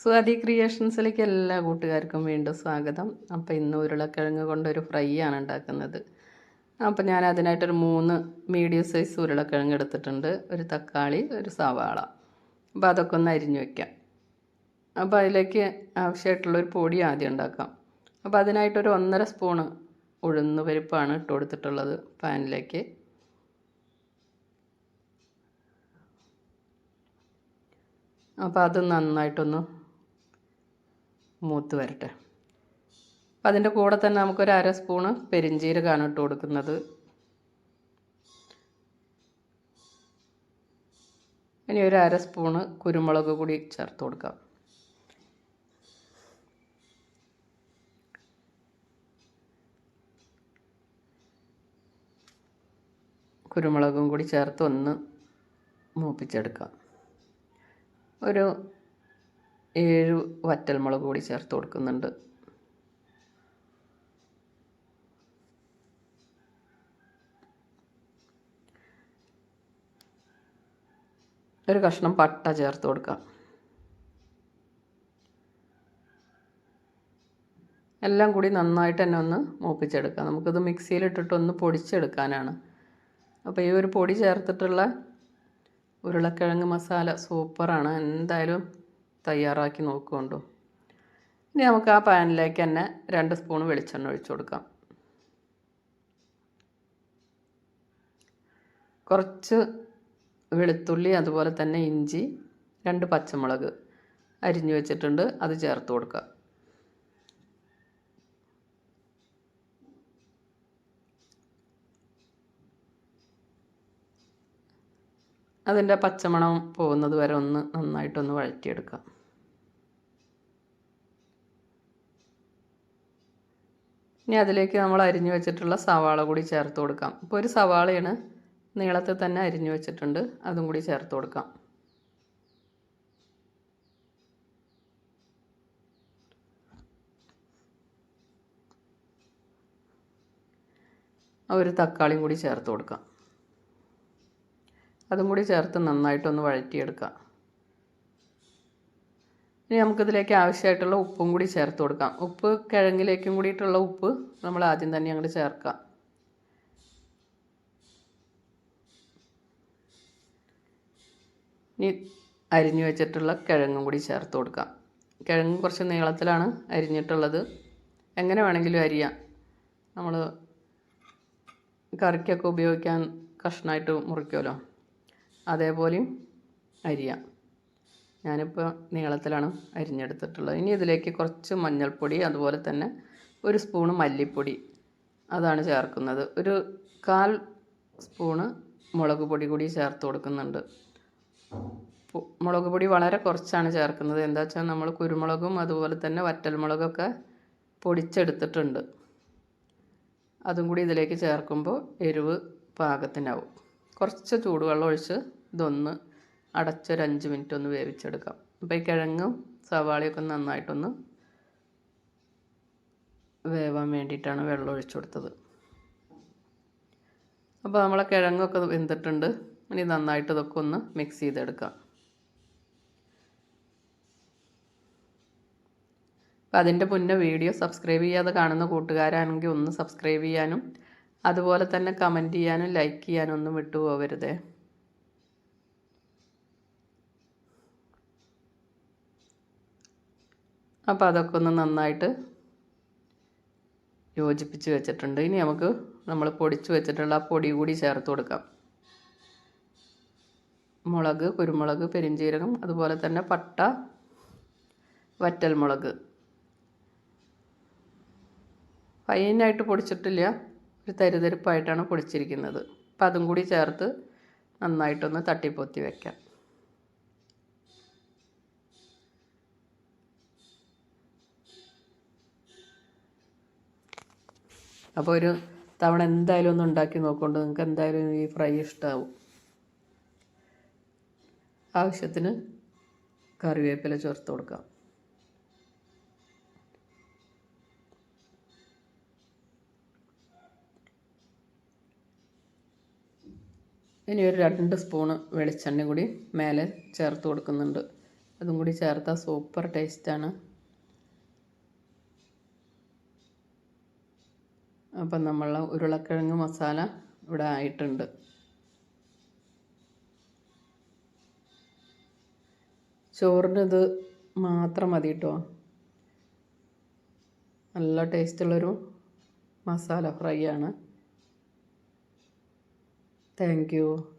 സ്വാതി ക്രിയേഷൻസിലേക്ക് എല്ലാ കൂട്ടുകാർക്കും വീണ്ടും സ്വാഗതം. അപ്പോൾ ഇന്ന് ഉരുളക്കിഴങ്ങ് കൊണ്ടൊരു ഫ്രൈ ആണ് ഉണ്ടാക്കുന്നത്. അപ്പോൾ ഞാൻ അതിനായിട്ടൊരു മൂന്ന് മീഡിയം സൈസ് ഉരുളക്കിഴങ്ങ് എടുത്തിട്ടുണ്ട്. ഒരു തക്കാളി ഒരു സവാള. അപ്പോൾ അതൊക്കെ ഒന്ന് അരിഞ്ഞു വയ്ക്കാം അപ്പോൾ അതിലേക്ക് ആവശ്യമായിട്ടുള്ളൊരു പൊടി ആദ്യം ഉണ്ടാക്കാം. അപ്പോൾ അതിനായിട്ടൊരു ഒന്നര സ്പൂണ് ഉഴുന്ന് പരിപ്പാണ് ഇട്ട് കൊടുത്തിട്ടുള്ളത് പാനിലേക്ക്. അപ്പോൾ അത് നന്നായിട്ടൊന്ന് മൂത്ത് വരട്ടെ. അപ്പം അതിന്റെ കൂടെ തന്നെ നമുക്കൊരു അര സ്പൂണ് പെരിഞ്ചീരകമാണ് ഇട്ട് കൊടുക്കുന്നത്. ഇനി ഒരു അര സ്പൂണ് കുരുമുളക് കൂടി ചേർത്ത് കൊടുക്കാം. കുരുമുളകും കൂടി ചേർത്ത് ഒന്ന് മൂപ്പിച്ചെടുക്കാം. ഒരു ഏഴ് വറ്റൽമുളക് കൂടി ചേർത്ത് കൊടുക്കുന്നുണ്ട്. ഒരു കഷ്ണം പട്ട ചേർത്ത് കൊടുക്കാം. എല്ലാം കൂടി നന്നായിട്ട് തന്നെ ഒന്ന് മൂപ്പിച്ചെടുക്കാം. നമുക്കിത് മിക്സിയിലിട്ടിട്ട് ഒന്ന് പൊടിച്ചെടുക്കാനാണ്. അപ്പോൾ ഈ ഒരു പൊടി ചേർത്തിട്ടുള്ള ഉരുളക്കിഴങ്ങ് മസാല സൂപ്പറാണ്. എന്തായാലും തയ്യാറാക്കി നോക്കുകൊണ്ടു. ഇനി നമുക്ക് ആ പാനിലേക്ക് തന്നെ രണ്ട് സ്പൂൺ വെളിച്ചെണ്ണ ഒഴിച്ചു കൊടുക്കാം. കുറച്ച് വെളുത്തുള്ളി അതുപോലെ തന്നെ ഇഞ്ചി രണ്ട് പച്ചമുളക് അരിഞ്ഞു വെച്ചിട്ടുണ്ട്. അത് ചേർത്ത് കൊടുക്കുക അതിന്റെ പച്ചമണം പോകുന്നത് വരെ ഒന്ന് നന്നായിട്ടൊന്ന് വഴറ്റിയെടുക്കാം. ഇനി അതിലേക്ക് നമ്മൾ അരിഞ്ഞു വെച്ചിട്ടുള്ള സവാള കൂടി ചേർത്ത് കൊടുക്കാം. ഇപ്പോൾ ഒരു സവാളയാണ് നീളത്തിൽ തന്നെ അരിഞ്ഞു വെച്ചിട്ടുണ്ട്. അതും കൂടി ചേർത്ത് കൊടുക്കാം. ഒരു തക്കാളിയും കൂടി ചേർത്ത് കൊടുക്കാം. അതും കൂടി ചേർത്ത് നന്നായിട്ടൊന്ന് വഴറ്റിയെടുക്കാം. ഇനി നമുക്കിതിലേക്ക് ആവശ്യമായിട്ടുള്ള ഉപ്പും കൂടി ചേർത്ത് കൊടുക്കാം. ഉപ്പ് കിഴങ്ങിലേക്കും കൂടിയിട്ടുള്ള ഉപ്പ് നമ്മൾ ആദ്യം തന്നെ അങ്ങോട്ട് ചേർക്കാം. ഇനി അരിഞ്ഞു വെച്ചിട്ടുള്ള കിഴങ്ങും കൂടി ചേർത്ത് കൊടുക്കാം. കിഴങ്ങ് കുറച്ച് നീളത്തിലാണ് അരിഞ്ഞിട്ടുള്ളത്. എങ്ങനെ വേണമെങ്കിലും അരിയാം. നമ്മൾ കറിക്കൊക്കെ ഉപയോഗിക്കാൻ കഷ്ണമായിട്ട് മുറിക്കുമല്ലോ. അതേപോലെയും അരിയാം. ഞാനിപ്പോൾ നീളത്തിലാണ് അരിഞ്ഞെടുത്തിട്ടുള്ളത്. ഇനി ഇതിലേക്ക് കുറച്ച് മഞ്ഞൾപ്പൊടി അതുപോലെ തന്നെ ഒരു സ്പൂണ് മല്ലിപ്പൊടി അതാണ് ചേർക്കുന്നത്. ഒരു കാൽ സ്പൂണ് മുളക് പൊടി കൂടി ചേർത്ത് കൊടുക്കുന്നുണ്ട്. മുളക് പൊടി വളരെ കുറച്ചാണ് ചേർക്കുന്നത്. എന്താ വെച്ചാൽ നമ്മൾ കുരുമുളകും അതുപോലെ തന്നെ വറ്റൽമുളകൊക്കെ പൊടിച്ചെടുത്തിട്ടുണ്ട്. അതും കൂടി ഇതിലേക്ക് ചേർക്കുമ്പോൾ എരിവ് പാകത്തിനാവും. കുറച്ച് ചൂടുവെള്ളം ഒഴിച്ച് ഇതൊന്ന് അടച്ചൊരു അഞ്ച് മിനിറ്റ് ഒന്ന് വേവിച്ചെടുക്കാം. അപ്പോൾ ഈ കിഴങ്ങും സവാളയൊക്കെ നന്നായിട്ടൊന്ന് വേവാൻ വേണ്ടിയിട്ടാണ് വെള്ളം ഒഴിച്ചു കൊടുത്തത്. അപ്പോൾ നമ്മളെ കിഴങ്ങൊക്കെ വെന്തിട്ടുണ്ട്. ഇനി നന്നായിട്ട് ഇതൊക്കെ ഒന്ന് മിക്സ് ചെയ്തെടുക്കാം. അപ്പോൾ അതിന്റെ മുന്നേ വീഡിയോ സബ്സ്ക്രൈബ് ചെയ്യാതെ കാണുന്ന കൂട്ടുകാരാണെങ്കിൽ ഒന്ന് സബ്സ്ക്രൈബ് ചെയ്യാനും അതുപോലെ തന്നെ കമന്റ് ചെയ്യാനും ലൈക്ക് ചെയ്യാനും ഒന്നും വിട്ടുപോകരുതേ. അപ്പോൾ അതൊക്കെ ഒന്ന് നന്നായിട്ട് യോജിപ്പിച്ച് വെച്ചിട്ടുണ്ട്. ഇനി നമുക്ക് നമ്മൾ പൊടിച്ച് വെച്ചിട്ടുള്ള ആ പൊടി കൂടി ചേർത്ത് കൊടുക്കാം. മുളക് കുരുമുളക് പെരിഞ്ചീരകം അതുപോലെ തന്നെ പട്ട വറ്റൽമുളക്. ഫൈനായിട്ട് പൊടിച്ചിട്ടില്ല. ഒരു തരിതരിപ്പായിട്ടാണ് പൊടിച്ചിരിക്കുന്നത്. അപ്പം അതും കൂടി ചേർത്ത് നന്നായിട്ടൊന്ന് തട്ടിപ്പൊത്തി വെക്കാം. അപ്പോൾ ഒരു തവണ എന്തായാലും ഒന്ന് ഉണ്ടാക്കി നോക്കൊണ്ട് നിങ്ങൾക്ക് എന്തായാലും ഈ ഫ്രൈ ഇഷ്ടമാവും ആവശ്യത്തിന് കറിവേപ്പില ചേർത്ത് കൊടുക്കാം. ഇനി ഒരു രണ്ട് സ്പൂണ് വെളിച്ചെണ്ണ കൂടി മേലെ ചേർത്ത് കൊടുക്കുന്നുണ്ട്. അതും കൂടി ചേർത്താൽ സൂപ്പർ ടേസ്റ്റാണ് അപ്പം നമ്മൾ ഉരുളക്കിഴങ്ങ് മസാല ഇവിടെ ആയിട്ടുണ്ട്. ചോറിന് ഇത് മാത്രം മതി കേട്ടോ. നല്ല ടേസ്റ്റുള്ളൊരു മസാല ഫ്രൈ ആണ്. Thank you.